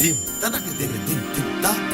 dim, tá naquele que dim, dim, dim, tá.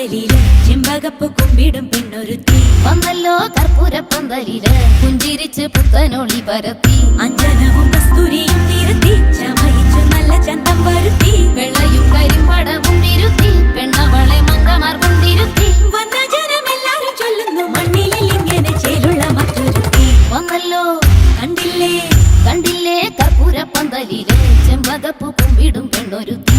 പന്തലിൽ ചെമ്പകപ്പ് കുമ്പിടും പെണ്ണൊരുത്തി. വന്നല്ലോ കർപ്പൂര പന്തലിൽ പുഞ്ചിരിച്ച് പുത്തനൊളി പരത്തി. അഞ്ജനവും കസ്തൂരിയും തിരുത്തി ചമയിച്ചു നല്ല ചന്തം വരുത്തി. വെള്ളയും കരിമ്പടവും തിരുത്തി പെണ്ണവളെ മന്ത്രമാർ കൊണ്ടിരുത്തി. വന്ന ജനമെല്ലാരും ചൊല്ലുന്നു മണ്ണിലിൽ ഇങ്ങനെ ചേലുള്ള മറ്റൊരുത്തി. വന്നല്ലോ കണ്ടില്ലേ? കണ്ടില്ലേ കർപ്പൂര പന്തലിൽ ചെമ്പകപ്പ് കുമ്പിടും പെണ്ണൊരുത്തി.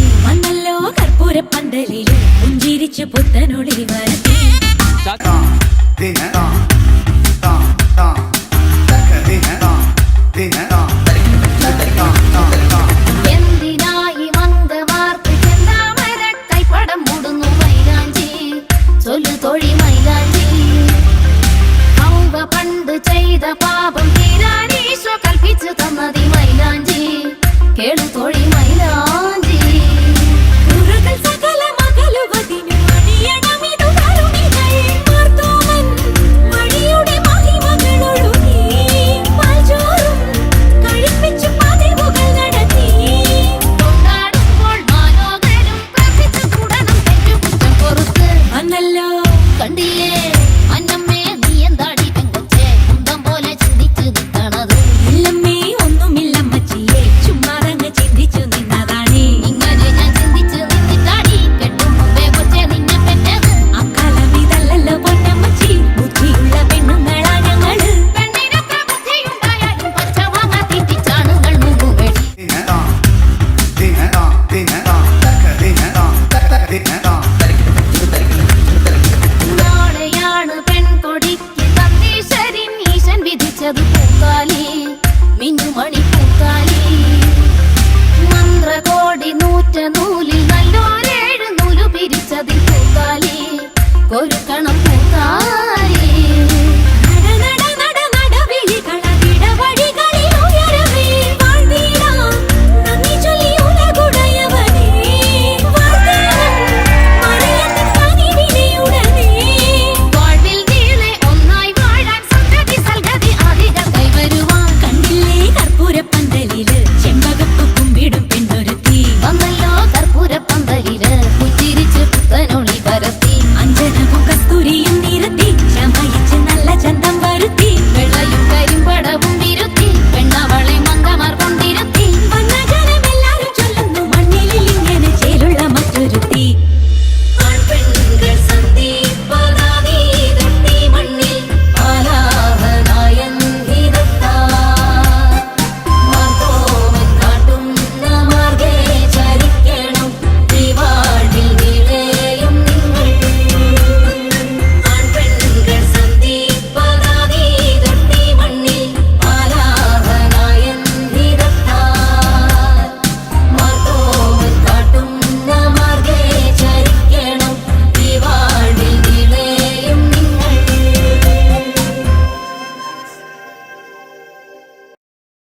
പണ്ട് ചെയ്ത പാപം തീരാനീശോ കൽപ്പിച്ചു തന്നതി கண்டியே.